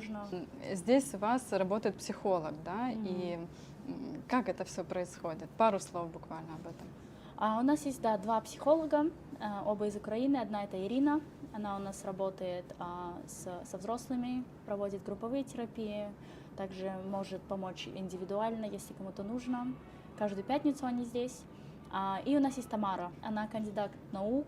нужно. Здесь у вас работает психолог, да? Мгм. И как это все происходит? Пару слов буквально об этом. А у нас есть, да, два психолога, а, оба из Украины. Одна это Ирина, она у нас работает а, с, со взрослыми, проводит групповые терапии, также может помочь индивидуально, если кому-то нужно. Каждую пятницу они здесь. А, и у нас есть Тамара, она кандидат наук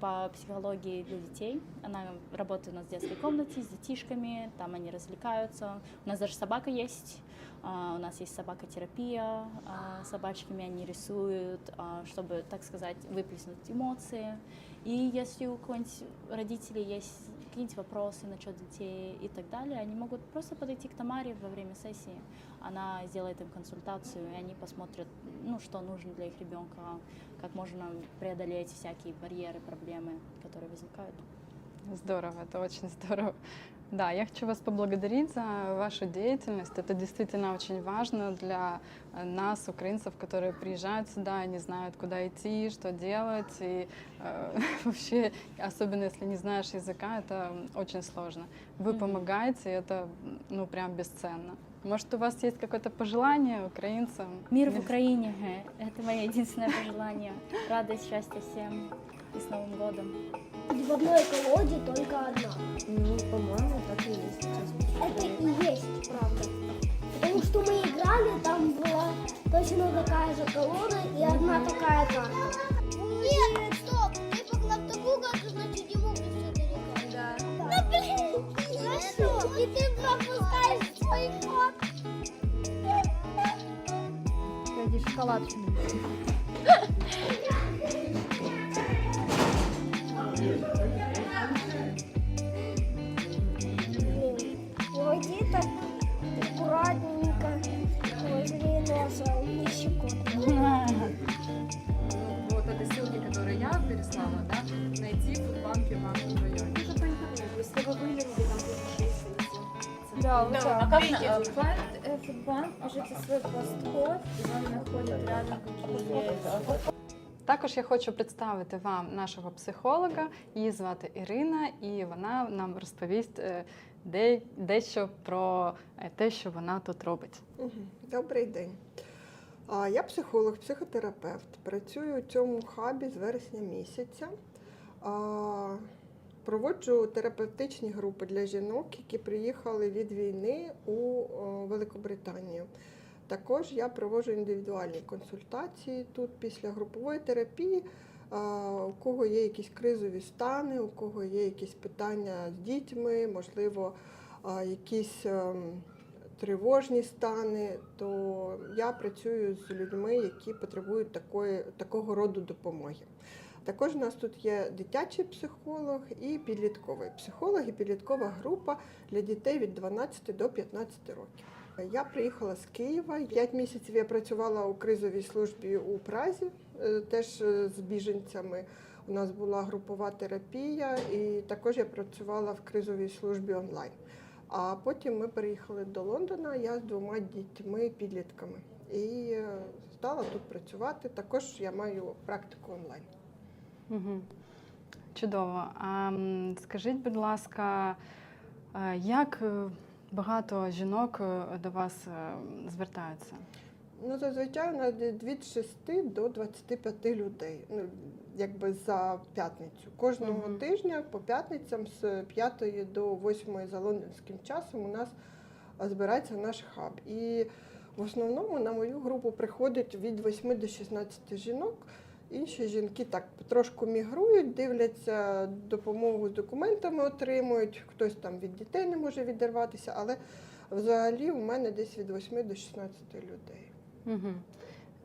по психологии для детей. Она работает у нас в детской комнате с детишками, там они развлекаются. У нас даже собака есть. А, У нас есть собакотерапия, а, собачками они рисуют, а, чтобы, так сказать, выплеснуть эмоции. И если у кого-нибудь родителей есть какие-нибудь вопросы насчет детей и так далее, они могут просто подойти к Тамаре во время сессии. Она сделает им консультацию, и они посмотрят, ну, что нужно для их ребенка, как можно преодолеть всякие барьеры, проблемы, которые возникают. Здорово, это очень здорово. Да, я хочу вас поблагодарить за вашу деятельность. Это действительно очень важно для э, нас, украинцев, которые приезжают сюда и не знают, куда идти, что делать. И э, вообще, особенно если не знаешь языка, это очень сложно. Вы Мгм. помогаете, и это ну прям бесценно. Может, у вас есть какое-то пожелание украинцам? Мир в Или- Украине — это мое единственное пожелание. Радость, счастья всем и с Новым годом. В одной колоде только одна. Ну, по-моему, так и есть. Это и есть правда. Потому что мы играли, там была точно такая же колода и одна такая карта. Нет, стоп! Ты поклав такую карту, значит ему все далеко. Да. Ну блин! Хорошо! И ты пропускаешь свой ход. Иди шоколад. Блин, вроде так аккуратненько возле носа и щекотно. Вот это ссылки, которые я переслала, да, найти в фудбанке в вашем районе. Даже по интернету. Если вы вылезли, там будет шесть Да, вот а так. как Фонд, э, Фудбанк, пишите свой посткод, и вам находят рядом какие Також я хочу представити вам нашого психолога. Її звати Ірина, і вона нам розповість е, де- дещо про е, те, що вона тут робить. Добрий день. Я психолог, психотерапевт. Працюю у цьому хабі з вересня місяця. Проводжу терапевтичні групи для жінок, які приїхали від війни у Великобританію. Також я проводжу індивідуальні консультації тут після групової терапії. У кого є якісь кризові стани, у кого є якісь питання з дітьми, можливо, якісь ем, тривожні стани, то я працюю з людьми, які потребують такої, такого роду допомоги. Також у нас тут є дитячий психолог і підлітковий психолог і підліткова група для дітей від 12 до 15 років. Я приїхала з Києва. П'ять місяців я працювала у кризовій службі у Празі, е, теж е, з біженцями. У нас була групова терапія, і також я працювала в кризовій службі онлайн. А потім ми переїхали до Лондона. Я з двома дітьми, підлітками, і е, стала тут працювати. Також я маю практику онлайн. Угу. Чудово. А скажіть, будь ласка, як багато жінок е, до вас е, звертаються? Ну, зазвичай у нас від 6 до 25 людей, ну, якби за п'ятницю. Кожного Мгм. тижня по п'ятницям з 5 до 8 за лондонським часом у нас збирається наш хаб. І в основному на мою групу приходить від 8 до 16 жінок. Інші жінки так трошку мігрують, дивляться допомогу з документами, отримують. Хтось там від дітей не може відірватися, але взагалі у мене десь від 8 до 16 людей. Угу.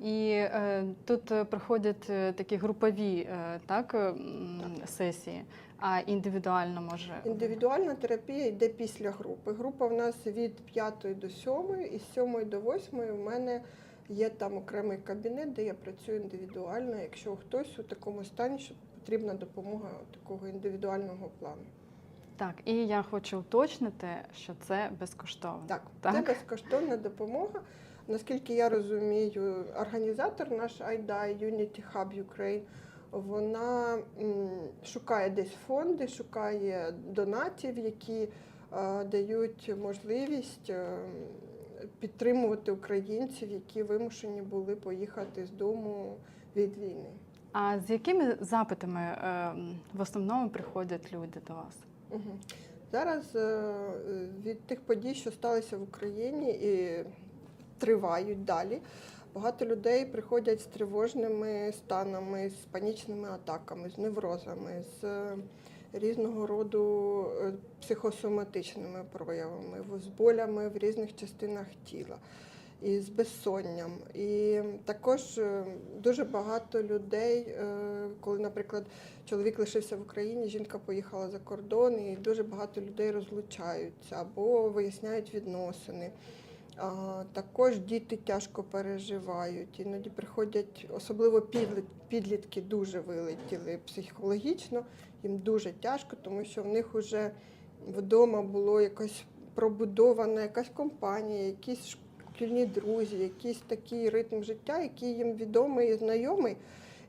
І е, тут е, проходять е, такі групові е, так, е, м, сесії, а індивідуально може. Індивідуальна терапія йде після групи. Група в нас від 5 до 7, і з 7 до 8 у мене є там окремий кабінет, де я працюю індивідуально, якщо хтось у такому стані, що потрібна допомога такого індивідуального плану. Так, і я хочу уточнити, що це безкоштовно. Так, Так. це безкоштовна допомога. Наскільки я розумію, організатор наш IDI Unity Hub Ukraine, вона шукає десь фонди, шукає донатів, які е, дають можливість е, підтримувати українців, які вимушені були поїхати з дому від війни. А з якими запитами е, в основному приходять люди до вас? Мгм. Зараз е, від тих подій, що сталися в Україні і тривають далі, багато людей приходять з тривожними станами, з панічними атаками, з неврозами, з різного роду е, психосоматичними проявами, з болями в різних частинах тіла. І з безсонням. І також е, дуже багато людей, е, коли, наприклад, чоловік лишився в Україні, жінка поїхала за кордон, і дуже багато людей розлучаються або виясняють відносини. А, також діти тяжко переживають. Іноді приходять, особливо підліт- підлітки дуже вилетіли психологічно, їм дуже тяжко, тому що в них вже вдома було якось пробудована якась компанія, якісь шкільні друзі, якийсь такий ритм життя, який їм відомий і знайомий.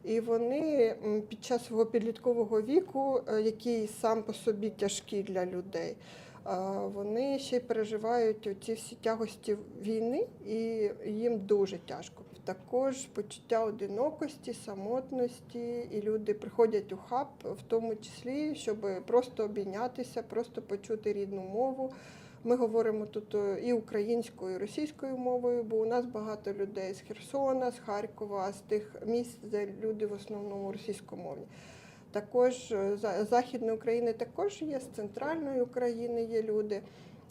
І вони під час свого підліткового віку, е, який сам по собі тяжкий для людей, вони ще й переживають ці всі тягості війни, і їм дуже тяжко. Також почуття одинокості, самотності, і люди приходять у хаб, в тому числі, щоб просто обійнятися, просто почути рідну мову. Ми говоримо тут е, і українською, і російською мовою, бо у нас багато людей з Херсона, з Харкова, з тих місць, де люди в основному російськомовні. Також е, Західної України також є, з центральної України є люди.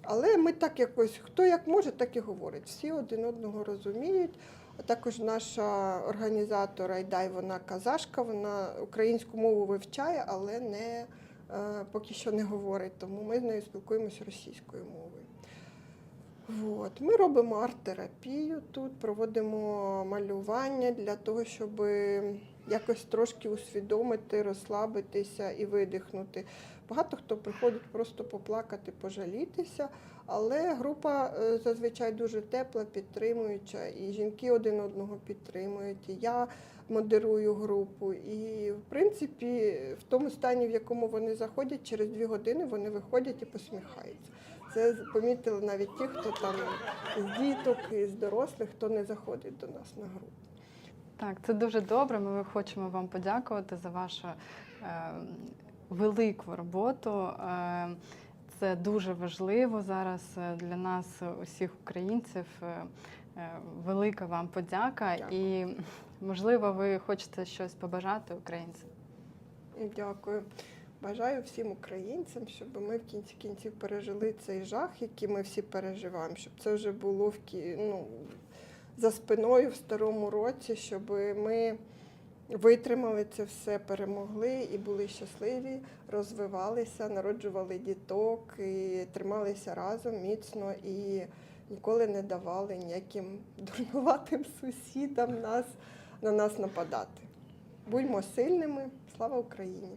Але ми так якось, хто як може, так і говорить. Всі один одного розуміють. Також наша організатор Айдай, вона казашка, вона українську мову вивчає, але не, е, поки що не говорить. Тому ми з нею спілкуємося російською мовою. От. Ми робимо арт-терапію тут, проводимо малювання для того, щоб якось трошки усвідомити, розслабитися і видихнути. Багато хто приходить просто поплакати, пожалітися, але група е, зазвичай дуже тепла, підтримуюча, і жінки один одного підтримують. І я модерую групу. І в принципі, в тому стані, в якому вони заходять, через дві години вони виходять і посміхаються. Це помітили навіть ті, хто там з діток і з дорослих, хто не заходить до нас на групу. Так, це дуже добре. Ми хочемо вам подякувати за вашу е, велику роботу. Е, це дуже важливо зараз е, для нас, усіх українців. Е, е, велика вам подяка. Дякую. І можливо, ви хочете щось побажати українцям. Дякую. Бажаю всім українцям, щоб ми в кінці кінців пережили цей жах, який ми всі переживаємо, щоб це вже було в кі... ну, за спиною в старому році, щоб ми витримали це все, перемогли і були щасливі, розвивалися, народжували діток і трималися разом міцно і ніколи не давали ніяким дурнуватим сусідам нас, на нас нападати. Будьмо сильними, слава Україні!